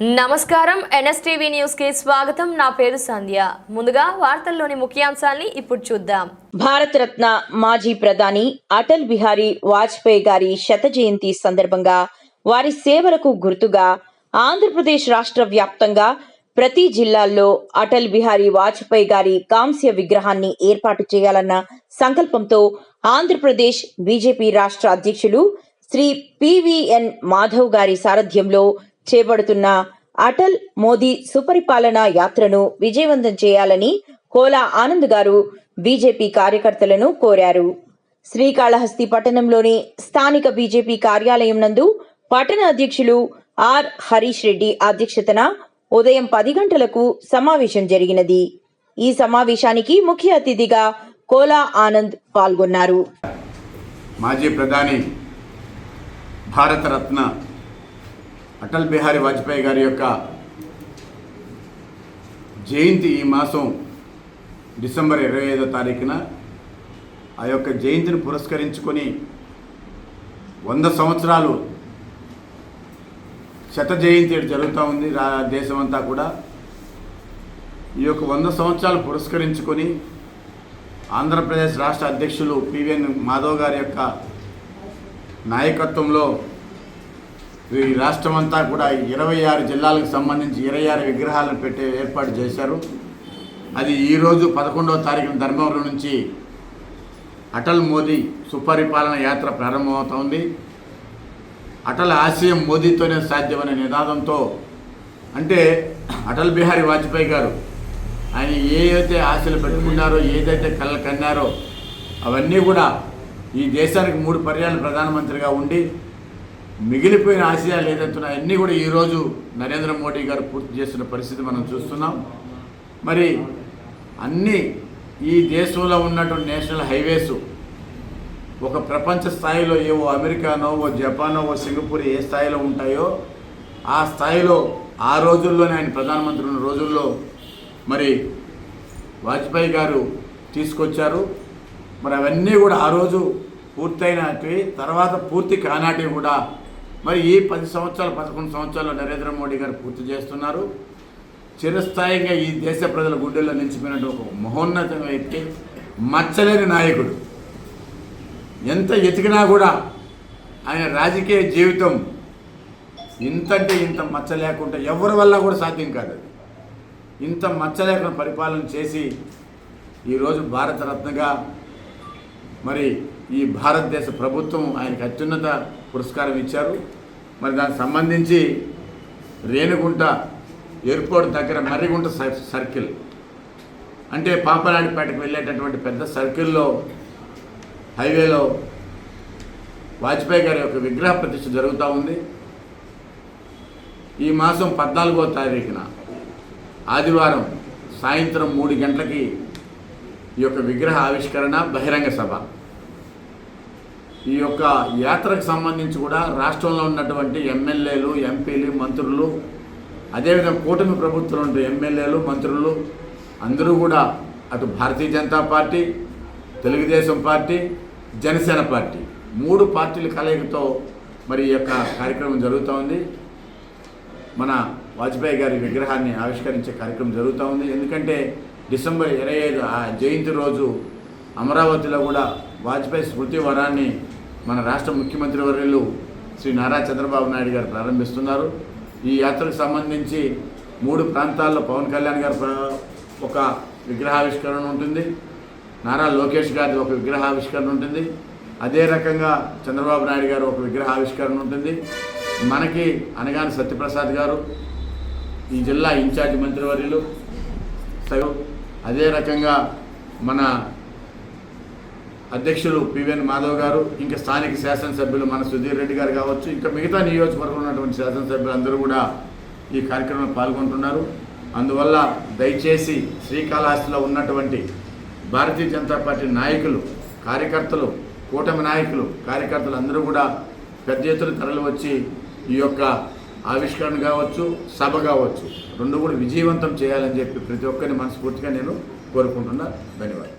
నమస్కారం. ఎన్ఎస్టీవీ న్యూస్కి స్వాగతం. నా పేరు సంధ్య. ముందుగా వార్తల్లోని ముఖ్యాంశాల్ని ఇప్పుడు చూద్దాం. భారతరత్న మాజీ ప్రధాని అటల్ బిహారీ వాజ్పేయి గారి శత జయంతి సందర్భంగా వారి సేవలకు గుర్తుగా ఆంధ్రప్రదేశ్ రాష్ట్ర వ్యాప్తంగా ప్రతి జిల్లాల్లో అటల్ బిహారీ వాజ్పేయి గారి కాంస్య విగ్రహాన్ని ఏర్పాటు చేయాలన్న సంకల్పంతో ఆంధ్రప్రదేశ్ బీజేపీ రాష్ట్ర అధ్యక్షులు శ్రీ పివిఎన్ మాధవ్ గారి సారథ్యంలో చేపడుతున్న అటల్ మోదీ సుపరిపాలన యాత్రను విజయవంతం చేయాలని కోలా ఆనంద్ గారు బీజేపీ కార్యకర్తలను కోరారు. శ్రీకాళహస్తి పట్టణంలోని స్థానిక బీజేపీ కార్యాలయం నందు పట్టణ అధ్యక్షులు ఆర్. హరీష్ రెడ్డి అధ్యక్షతన ఉదయం పది గంటలకు సమావేశం జరిగినది. ఈ సమావేశానికి ముఖ్య అతిథిగా కోలా ఆనంద్ పాల్గొన్నారు. మాజీ ప్రధాని భారతరత్న అటల్ బిహారీ వాజ్పేయి గారి యొక్క జయంతి ఈ మాసం డిసెంబర్ ఇరవై ఐదో తారీఖున ఆ యొక్క జయంతిని పురస్కరించుకొని వంద సంవత్సరాలు శత జయంతి జరుగుతూ ఉంది. రా దేశమంతా కూడా ఈ యొక్క వంద సంవత్సరాలు పురస్కరించుకొని ఆంధ్రప్రదేశ్ రాష్ట్ర అధ్యక్షులు పివిఎన్ మాధవ్ గారి యొక్క నాయకత్వంలో ఈ రాష్ట్రమంతా కూడా ఇరవై ఆరు జిల్లాలకు సంబంధించి ఇరవై ఆరు విగ్రహాలను పెట్టే ఏర్పాటు చేశారు. అది ఈరోజు పదకొండవ తారీఖున ధర్మవరం నుంచి అటల్ మోదీ సుపరిపాలన యాత్ర ప్రారంభమవుతోంది. అటల్ ఆశయం మోదీతోనే సాధ్యమనే నినాదంతో అంటే అటల్ బిహారీ వాజ్పేయి గారు ఆయన ఏదైతే ఆశలు పెట్టుకున్నారో ఏదైతే కళ్ళ కన్నారో అవన్నీ కూడా ఈ దేశానికి మూడు పర్యాలు ప్రధానమంత్రిగా ఉండి మిగిలిపోయిన ఆశయాలు ఏదైతున్నాయో అన్నీ కూడా ఈరోజు నరేంద్ర మోడీ గారు పూర్తి చేస్తున్న పరిస్థితి మనం చూస్తున్నాం. మరి అన్నీ ఈ దేశంలో ఉన్నటువంటి నేషనల్ హైవేస్ ఒక ప్రపంచ స్థాయిలో ఏవో అమెరికానో ఓ జపానో ఓ సింగపూర్ ఏ స్థాయిలో ఉంటాయో ఆ స్థాయిలో ఆ రోజుల్లోనే ఆయన ప్రధానమంత్రి ఉన్న రోజుల్లో మరి వాజ్పేయి గారు తీసుకొచ్చారు. మరి అవన్నీ కూడా ఆ రోజు పూర్తయినవి. తర్వాత పూర్తి కానాటివి కూడా మరి ఈ పది సంవత్సరాలు పదకొండు సంవత్సరాలు నరేంద్ర మోడీ గారు పూర్తి చేస్తున్నారు. చిరస్థాయిగా ఈ దేశ ప్రజల గుండెల్లో నిలిచిపోయినట్టు ఒక మహోన్నతమైన వ్యక్తి మచ్చలేని నాయకుడు. ఎంత ఎతికినా కూడా ఆయన రాజకీయ జీవితం ఇంతంటే ఇంత మచ్చ లేకుండా ఎవరి వల్ల కూడా సాధ్యం కాదు అది. ఇంత మచ్చ లేకుండా పరిపాలన చేసి ఈరోజు భారతరత్నగా మరి ఈ భారతదేశ ప్రభుత్వం ఆయనకు అత్యున్నత పురస్కారం ఇచ్చారు. మరి దానికి సంబంధించి రేణుగుంట ఎయిర్పోర్ట్ దగ్గర మర్రిగుంట సర్- సర్కిల్. అంటే పాపనాడిపేటకు వెళ్ళేటటువంటి పెద్ద సర్కిల్లో హైవేలో వాజ్పేయి గారి యొక్క విగ్రహ ప్రతిష్ఠ జరుగుతూ ఉంది. ఈ మాసం పద్నాలుగో తారీఖున ఆదివారం సాయంత్రం మూడు గంటలకి ఈ యొక్క విగ్రహ ఆవిష్కరణ బహిరంగ సభ. ఈ యొక్క యాత్రకు సంబంధించి కూడా రాష్ట్రంలో ఉన్నటువంటి ఎమ్మెల్యేలు ఎంపీలు మంత్రులు అదేవిధంగా కూటమి ప్రభుత్వంలో ఉండే ఎమ్మెల్యేలు మంత్రులు అందరూ కూడా అటు Bharatiya Janata party Telugu Desam party Janasena party మూడు పార్టీల కలయికతో మరి ఈ యొక్క కార్యక్రమం జరుగుతూ ఉంది. మన వాజ్పేయి గారి విగ్రహాన్ని ఆవిష్కరించే కార్యక్రమం జరుగుతూ ఉంది. ఎందుకంటే డిసెంబర్ ఇరవై ఐదు ఆ జయంతి రోజు అమరావతిలో కూడా వాజ్పేయి స్మృతి వనాన్ని మన రాష్ట్ర ముఖ్యమంత్రి వర్యులు శ్రీ నారా చంద్రబాబు నాయుడు గారు ప్రారంభిస్తున్నారు. ఈ యాత్రకు సంబంధించి మూడు ప్రాంతాల్లో పవన్ కళ్యాణ్ గారు ఒక విగ్రహావిష్కరణ ఉంటుంది. నారా లోకేష్ గారిది ఒక విగ్రహావిష్కరణ ఉంటుంది. అదే రకంగా చంద్రబాబు నాయుడు గారు ఒక విగ్రహావిష్కరణ ఉంటుంది. మనకి అనగాని సత్యప్రసాద్ గారు ఈ జిల్లా ఇన్ఛార్జ్ మంత్రివర్యులు అదే రకంగా మన అధ్యక్షులు పివిఎన్ మాధవ్ గారు ఇంకా స్థానిక శాసనసభ్యులు మన సుధీర్ రెడ్డి గారు కావచ్చు ఇంకా మిగతా నియోజకవర్గంలో ఉన్నటువంటి శాసనసభ్యులు అందరూ కూడా ఈ కార్యక్రమంలో పాల్గొంటున్నారు. అందువల్ల దయచేసి శ్రీకాళహస్తిలో ఉన్నటువంటి భారతీయ జనతా పార్టీ నాయకులు కార్యకర్తలు కూటమి నాయకులు కార్యకర్తలు అందరూ కూడా పెద్ద ఎత్తున తరలి వచ్చి ఈ యొక్క ఆవిష్కరణ కావచ్చు సభ కావచ్చు రెండు కూడా విజయవంతం చేయాలని చెప్పి ప్రతి ఒక్కరిని మనస్ఫూర్తిగా నేను కోరుకుంటున్నా. ధన్యవాదాలు.